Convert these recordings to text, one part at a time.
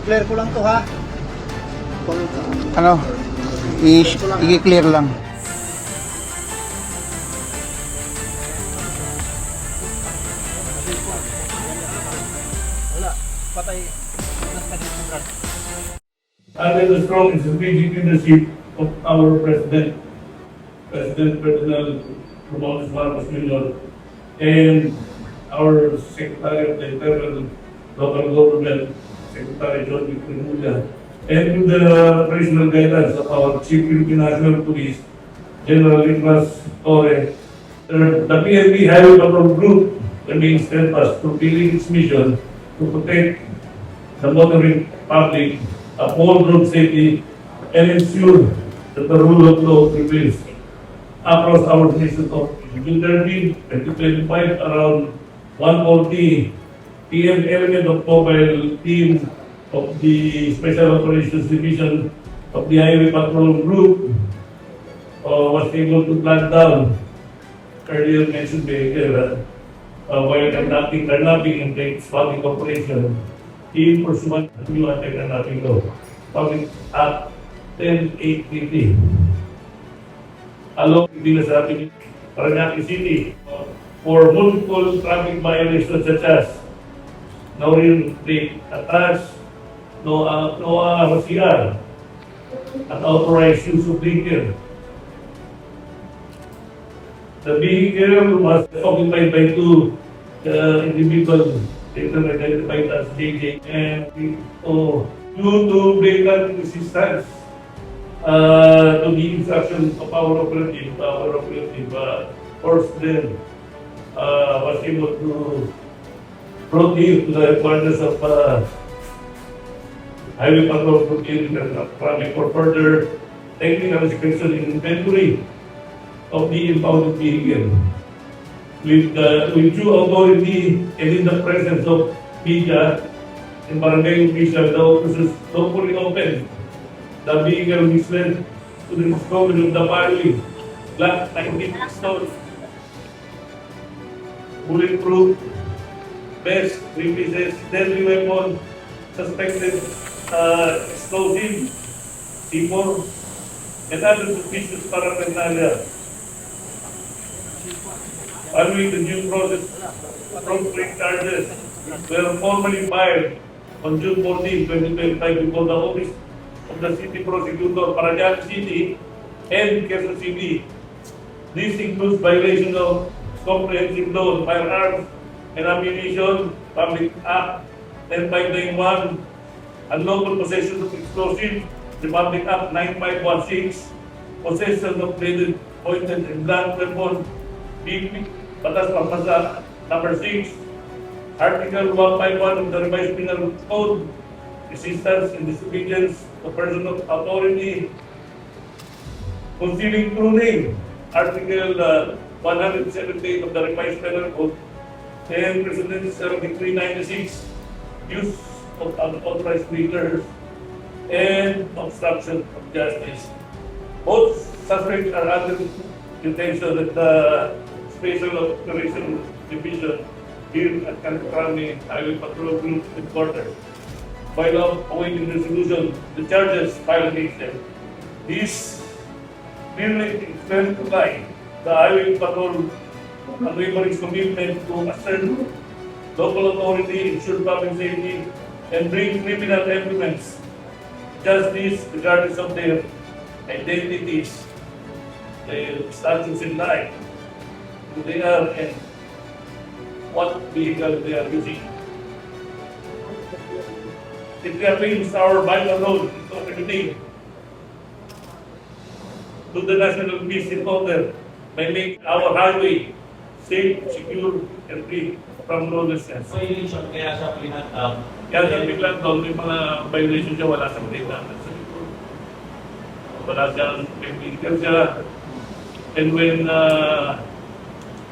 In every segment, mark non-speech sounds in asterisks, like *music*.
i-clear ko lang to ha. Ano? I-clear lang. under the strong and strategic leadership of our President, President Ferdinand Romualdez Marcos Jr., and our Secretary of the Internal Local Government, Secretary John Victor and the operational guidance of our Chief Philippine National Police, General Nicolas Torre, uh, the the PNP Highway Patrol Group remains steadfast to fulfilling its mission to protect the motoring public, uphold road safety, and ensure that the rule of law prevails. Across our nation of Duterte 2025 around 1:40 PM element of mobile team of the Special Operations Division of the Highway Patrol Group uh, was able to plant down earlier mentioned vehicle uh, while conducting carnapping and takes public operation in pursuant to new anti-carnapping law, Public Act 10880. Along with the Paranaque City, uh, for multiple traffic violations such as no rear brake attached, no, uh, no RCR, unauthorized use of blinker, The vehicle was occupied by two uh, individuals, later identified as JJ and oh, due to blatant resistance uh, to the instruction of our operative, our operative uh, force then uh, was able to here to the requirements of uh, Highway Patrol Procurement and Traffic for further technical inspection and inventory of the impounded vehicle. With, uh, with due authority and in the presence of media barangay officials, the officers lawfully opened the vehicle misled to the discovery of the filing, black 19 pistols, bulletproof three pieces, deadly weapon, suspected uh, explosive, C4, and other suspicious paraphernalia. Following the due process, conflict charges were formally filed on June 14, 2025 before the office of the city prosecutor Parajan City and Quezon City. This includes violation of comprehensive law firearms and ammunition, Public Act 10591, unlawful possession of explosive, Republic Act 9516, possession of bladed, pointed, and blunt weapon, BP, Batas Pamasa number 6, Article 151 of the revised penal code, resistance and disobedience to person of authority, concealing pruning, Article uh, 178 of the revised penal code, and President 7396, use of unauthorized liquors, and obstruction of justice. Both suspects are under detention at the Special Operation Division here at California Highway Patrol Group headquarters. While awaiting resolution, the charges filed against them. These clearly exemplify the Highway Patrol unwavering commitment to assert local authority, ensure public safety, and bring criminal implements justice regardless of their identities, their status in life, who they are, and what vehicle they are using. It remains our vital role in contributing to the national peace and order by making our highway safe, secure, and free from lawlessness. violation kaya sa pinatang Kaya sa biglang doon, may mga violation siya, wala sa data. Wala siyang technical siya. And when, uh,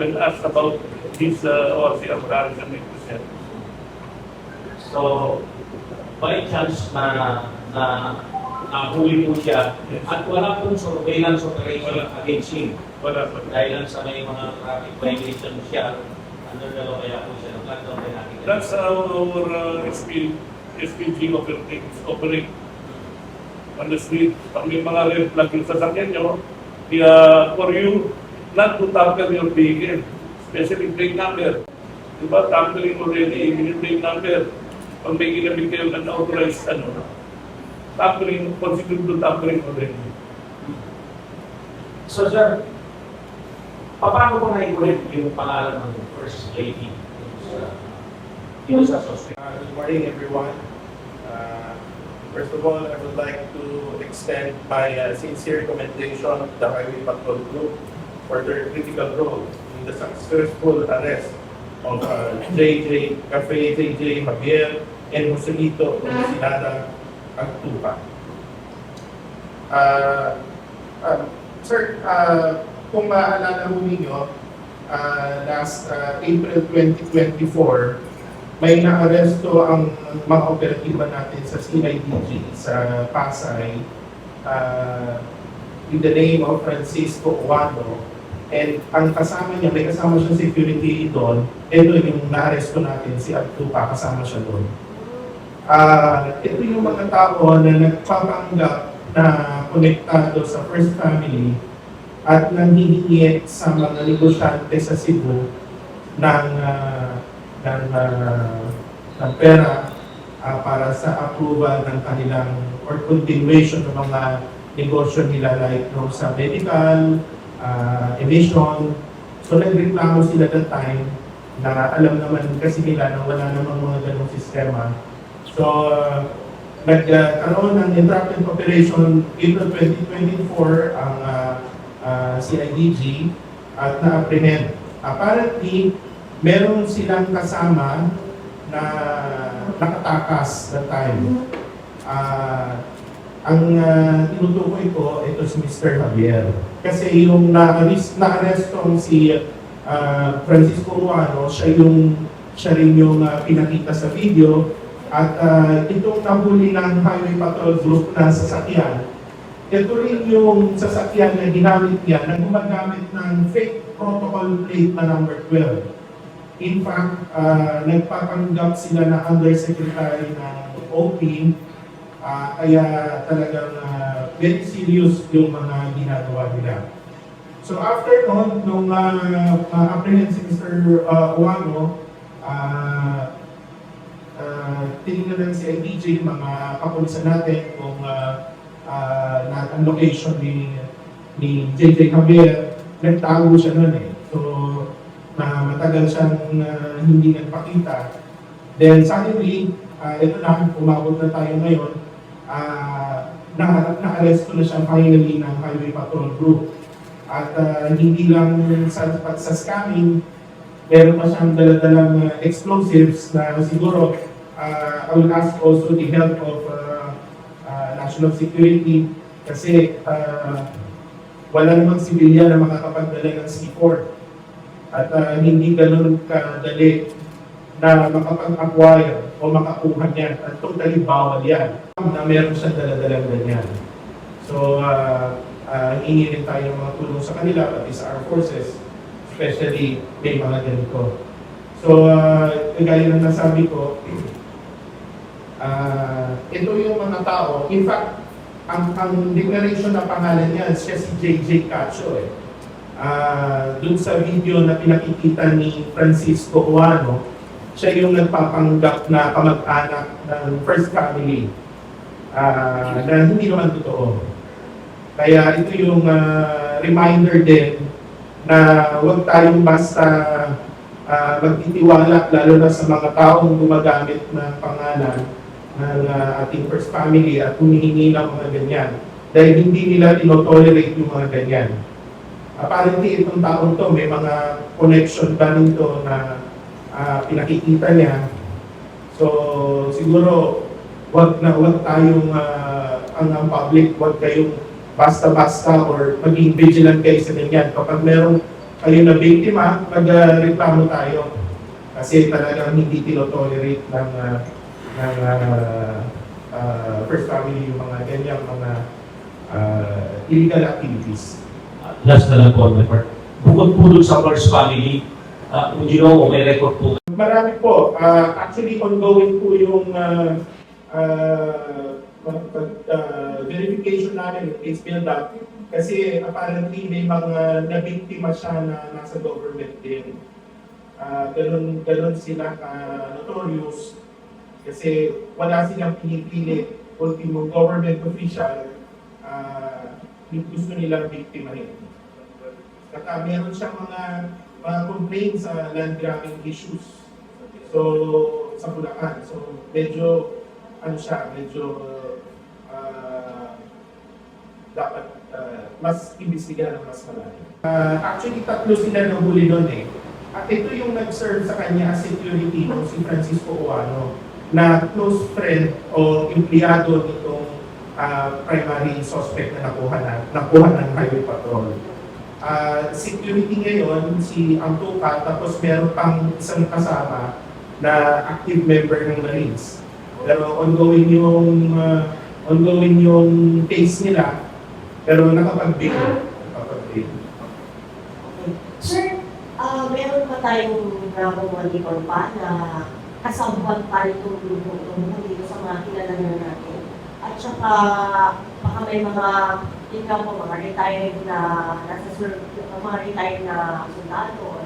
when asked about his, uh, or siya, marami siyang may present. so by chance na na nahuli po siya at wala pong surveillance operation against him Wala pa. dahil lang sa may mga traffic violation siya under the law kaya po siya nag-lockdown kaya nakita That's our, our uh, experience, SPG operates operate on the street. Pag may mga red flag yung sasakyan nyo, kaya for you not to tamper your vehicle, especially plate number. Diba, tampering already, yung plate number. Pag may ginamit kayo unauthorized, ano, tampering, considered to tampering already. So sir, paano ko na-correct yung pangalan ng first lady yung sa suspect? Uh, Good morning, everyone. Uh, First of all, I would like to extend my uh, sincere commendation to the Highway Patrol Group for their critical role in the successful arrest of uh, JJ, Cafe JJ Javier and Joselito Sinada Agtupa. Uh, uh, Sir, uh, kung maaalala mo ninyo, uh, last uh, April 2024, may naaresto ang mga operatiba natin sa CIDG sa Pasay uh, with the name of Francisco Oano. And ang kasama niya, may kasama siya security doon. Ito yung naaresto natin, si Abtupa, kasama siya doon. Ah, ito yung mga tao na nagpapanggap na konektado sa First Family at nanghihingi sa mga negosyante sa Cebu ng ah, ng, ah, ng pera ah, para sa approval ng kanilang or continuation ng mga negosyo nila like no, sa medical, ah, emission. So nagreklamo sila that time na alam naman kasi nila na wala namang mga ganong sistema. So uh, nagkaroon ng interrupted operation April 2024 ang ah, ah, CIDG at na-apprehend. Apparently, meron silang kasama na nakatakas that time. Ah, ang uh, tinutukoy ko, ito si Mr. Javier. Kasi yung na-arrest na si ah, Francisco Ruano, siya yung siya rin yung ah, pinakita sa video at ah, itong nahuli ng Highway Patrol Group na sasakyan, ito rin yung sasakyan na ginamit niya na gumagamit ng fake protocol plate na number 12. In fact, ah, nagpapanggap sila na undersecretary ng OP, ah, kaya talagang ah, very serious yung mga ginagawa nila. So after noon, nung uh, apprehend si Mr. Uh, Uwano, ah, uh, tinignan ng CIDG, mga kapulisan natin kung uh, uh, na ang location ni ni JJ Javier, nagtago siya noon eh. So, na matagal siyang uh, hindi nagpakita. Then suddenly, uh, ito na, umabot na tayo ngayon, uh, na, na-arrest na siya finally ng Highway Patrol Group. At uh, hindi lang sa, sa scamming, meron pa siyang daladalang uh, explosives na siguro uh, I will ask also the help of uh, national security kasi uh, wala namang sibilyan na makakapagdala ng C4 at uh, hindi ganun kadali na makapag-acquire o makakuha niyan at totally bawal yan na meron siyang daladalang ganyan. So, uh, uh, hingi rin tayo mga tulong sa kanila, pati sa our forces, especially may mga ganito. So, uh, gaya ng nasabi ko, *clears throat* uh, ito yung mga tao, in fact, ang, ang declaration na pangalan niya, siya si JJ Cacho eh. Uh, dun sa video na pinakikita ni Francisco Oano, siya yung nagpapanggap na kamag-anak ng first family uh, na hindi naman totoo. Kaya ito yung ah, reminder din na huwag tayong basta ah, magtitiwala lalo na sa mga taong gumagamit ng pangalan ng ah, ating first family at humihingi ng mga ganyan. Dahil hindi nila tinotolerate yung mga ganyan. Apparently, itong taong to, may mga connection ba nito na ah, pinakikita niya. So, siguro, wag na wag tayong ah, ang, ang public, wag kayong basta-basta or maging vigilant kayo sa ganyan. Kapag merong kayo na biktima, magreklamo tayo. Kasi talagang hindi tinotolerate ng, ah, ng ah, ah, first family yung mga ganyan, mga ah, illegal activities. Last na lang po, Robert. Bukod po dun sa first family, uh, would you know, kung may record po Marami po. Ah, actually, ongoing po yung uh, pag- uh, verification namin ng case build up kasi apparently may mga nabiktima siya na nasa government din. Uh, ganun, ganun sila ka notorious kasi wala silang pinipili ultimo government official uh, yung gusto nilang biktimahin. Saka meron siyang mga mga complaints sa land grabbing issues. So, sa Bulacan. So, medyo, ano siya, medyo uh, dapat uh, mas imbestigahan ng mas malalim. Uh, actually, tatlo sila nahuli doon eh. At ito yung nag-serve sa kanya as security no, si Francisco Oano na close friend o empleyado nitong uh, primary suspect na nakuha na nakuha ng highway patrol. Ah, security ngayon si Amtuka tapos meron pang isang kasama na active member ng Marines. Pero ongoing yung ah, ongoing yung case nila pero nakapag-bail. Nakapag-bail. Sir, ah meron pa tayong Bravo Manicor pa na kasabwat rin itong grupo itong dito sa mga kilala na natin. At saka baka may mga ikaw po mga retired na nasa mga retired na sundalo or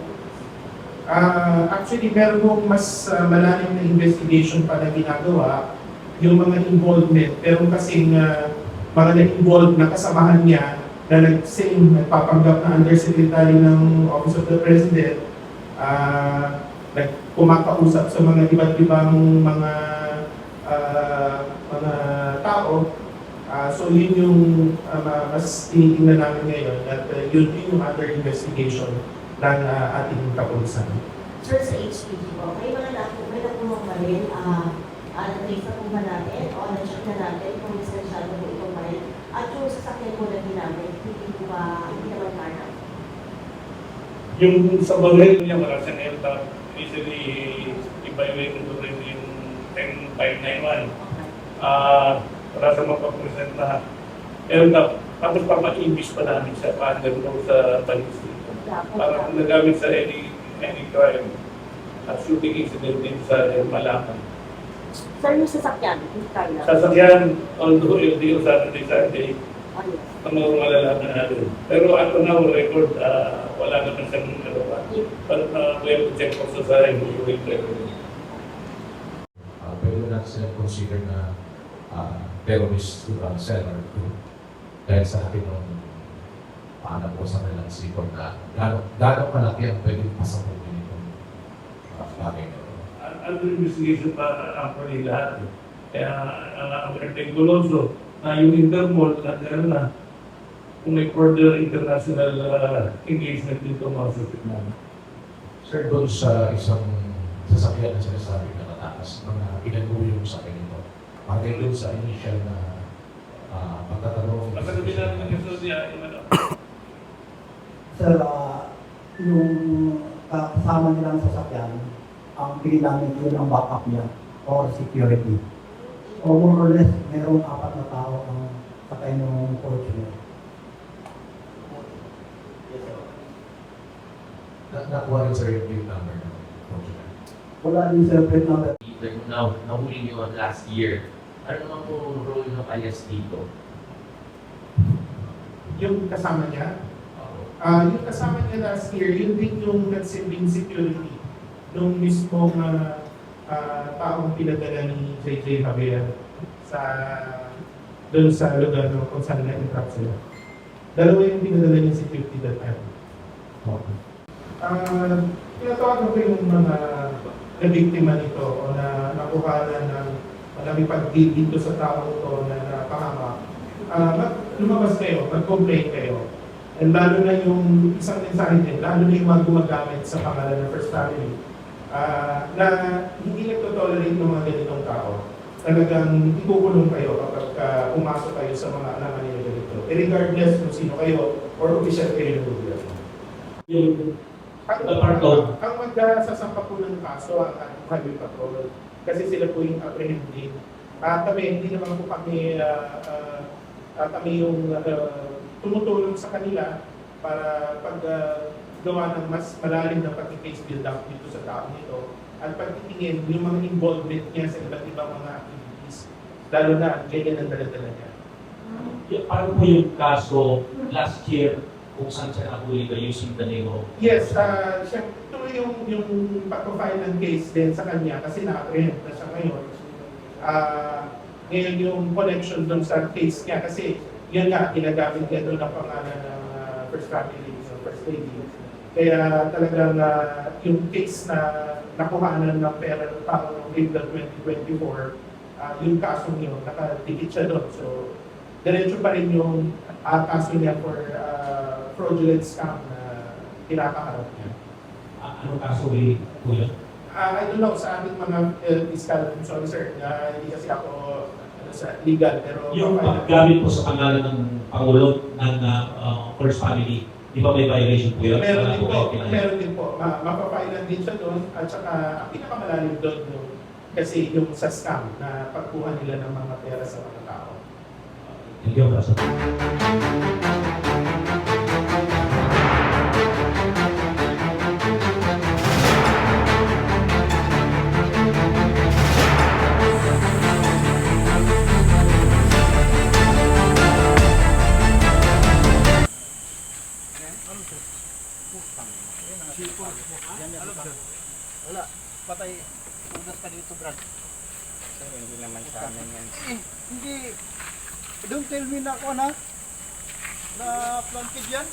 Ah, actually, meron pong mas ah, malalim na investigation pa na ginagawa yung mga involvement. Pero kasing ah, mga na-involved na kasamahan niya na nag-same, nagpapanggap na undersecretary ng Office of the President, ah, nagkumakausap sa mga iba't ibang mga ah, mga tao. Ah, so yun yung ma- mas tinitingnan namin ngayon at ah, yun din yung under investigation ng ah, ating kapulisan. Sir, sa HPG po, may mga naku, may nakulong pa rin, ah, uh, na-trace na ba natin o na-check na natin kung lisensyado po itong pa rin. At yung sasakyan po na ginamit, hindi po ba, hindi naman kaya. Yung sa baril niya, wala siyang health Easily evaluated already yung 10591. Okay. Ah, para sa mapapresent na. Pero na, tapos papa-imbis pa namin siya paano daw sa. Dapat Para kung nagamit sa any, any crime at shooting incident din sa Malacan. Sir, yung sasakyan, kaya. Sasakyan, although LDO Saturday, Sunday. Ang mga malalaman natin. Pero ato na record, ah, wala naman siyang ano pa. But uh, we have to check also sa MUA record. uh, pwede natin sila consider na uh, terrorist uh, cell or group dahil sa akin nung paano po sa kanilang sipon na gano'ng gano'ng kalaki ang pwedeng pasapunin itong uh, bagay na ito. Uh, under investigation pa actually lahat. Kaya uh, we're thankful also na yung Interpol na gano'n na kung may further international uh, engagement dito mga suspect namin. Sir, doon sa isang sasakyan na sinasabi na natakas, mga pinag-uwi yung sa akin ito. Bagay doon sa initial na uh, pagtatanong. Basta sabi natin ng ito niya, yung ano, *coughs* Sir, ah, yung kasama nilang sasakyan, ang bigyan namin yun ang backup niya or security. O more or less, merong apat na tao ang sakay ng niya. Na, nakuha rin sir yung plate number ng Fortuner. Wala din separate number. leader mo now, nahuli niyo last year. Ano naman po role ng alias dito? Yung kasama niya, ah yung kasama niya last year, yun din yung nagsilbing security nung mismong ah, taong pinadala ni JJ Javier sa doon sa lugar no, kung saan na-entrap sila. Dalawa yung pinadala niya security that time. Ah, tinatawagan ko yung mga na biktima nito o na nakuha na ng malaki pag dito sa tao ito na napahama. Ah, mag, lumabas kayo, mag-complain kayo. And lalo na yung isang mensahe din, lalo na yung mga gumagamit sa pangalan ng First Family, ah, na hindi nagtotolerate ng mga ganitong tao. Talagang ikukulong kayo kapag ah, pumasok kayo sa mga alaman nila ganito. Eh, regardless kung sino kayo or official kayo ng gobyerno. yung Ang, of- ang magsasampa po ng kaso ang ating highway patrol kasi sila po yung apprehending. Ah, kami, hindi naman po kami, ah, ah, kami yung ah, tumutulong sa kanila para pag gawa ng mas malalim na pag-case build up dito sa tao nito at pagtitingin yung mga involvement niya sa iba't ibang mga activities Lalo na, ganyan ang dala-dala niya. Yung, paano po yung kaso last year kung saan siya nahuli by using the name of Yes, uh, siya, ito yung, yung pag-file ng case din sa kanya kasi na-apprehend na siya ngayon. Ah, ngayon yung connection dun sa case niya kasi yun nga, ginagamit niya doon ang pangalan ng First Family, so First Lady. Kaya talagang ah, yung case na nakuhanan ng pera ng tao noong April 2024, ah, yung kasong yun, nakadikit siya doon. So, diretso pa rin yung ah, kaso niya for ah, fraudulent scam na kinakaharap niya. uh, anong kaso po yun? Ah, I don't know, sa aming mga uh, fiscal, I'm sorry sir, na hindi kasi ako ano, sa legal, pero Yung paggamit po sa pangalan ng Pangulo ng uh, First Family, di ba may violation po yun? meron din po meron din po, Ma mapapailan din siya doon, at saka ang pinakamalalim doon yung kasi yung sa scam na pagkuha nila ng mga pera sa mga tao. Thank you, Pastor. Wala. Patay. Udas ka dito, Brad. Sir, hindi naman sa amin yan. Eh, hindi. Don't tell me na ako na. Na planted yan.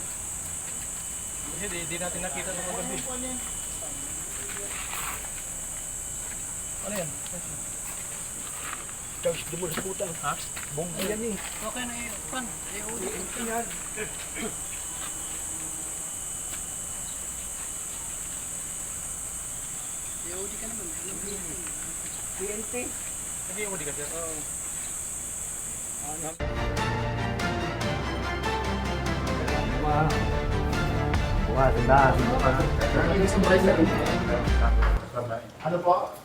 Hindi, hindi natin nakita sa gabi. Ano yan? Charles, di mo sa puta. Ha? Bongga yan eh. Okay na eh. Pan. Eh, uli. Yan. Hindi mo di kasi. Oh. Ano po?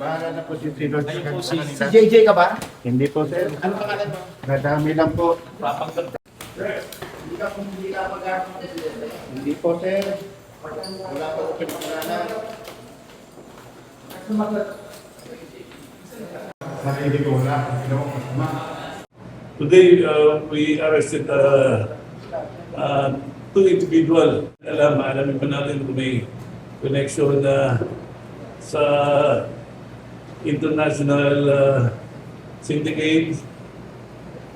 Bahala na po si Lord sa. Si JJ ka ba? Hindi po, sir. Ano pangalan mo? Nadami lang po. Hindi ka kung hindi ka mag Hindi po, sir. Wala po ko pinangalan. Sarili ko wala. Ginawa ko masama. Today, uh, we arrested uh, uh, two individual. Alam, alamin pa natin kung may connection na sa international uh, syndicate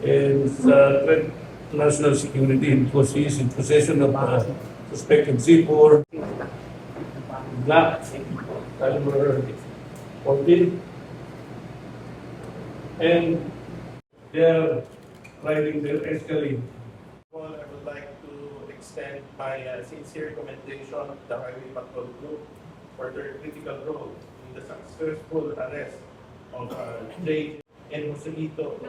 and sa threat to national security because he is in possession of uh, suspected C4 black caliber 14 and they're riding their Escalade. Well, I would like to extend my uh, sincere commendation of the Highway Patrol Group for their critical role in the successful arrest of uh, Jay and Joselito